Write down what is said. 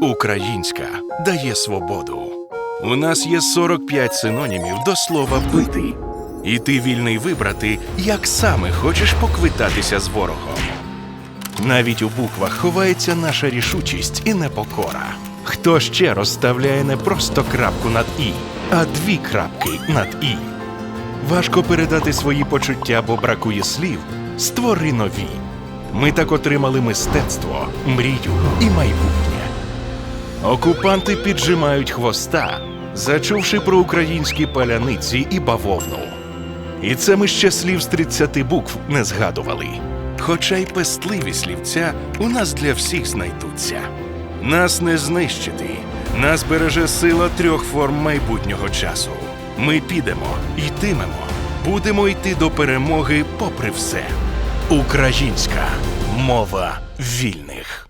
Українська дає свободу. У нас є 45 синонімів до слова бити. І ти вільний вибрати, як саме хочеш поквитатися з ворогом. Навіть у буквах ховається наша рішучість і непокора. Хто ще розставляє не просто крапку над і, а дві крапки над і. Важко передати свої почуття, бо бракує слів. Створи нові. Ми так отримали мистецтво, мрію і майбутнє. Окупанти піджимають хвоста, зачувши про українські паляниці і бавовну. І це ми ще слів з 30 букв не згадували. Хоча й пестливі слівця у нас для всіх знайдуться. Нас не знищити, нас береже сила трьох форм майбутнього часу. Ми підемо, йтимемо, будемо йти до перемоги попри все. Українська мова вільних.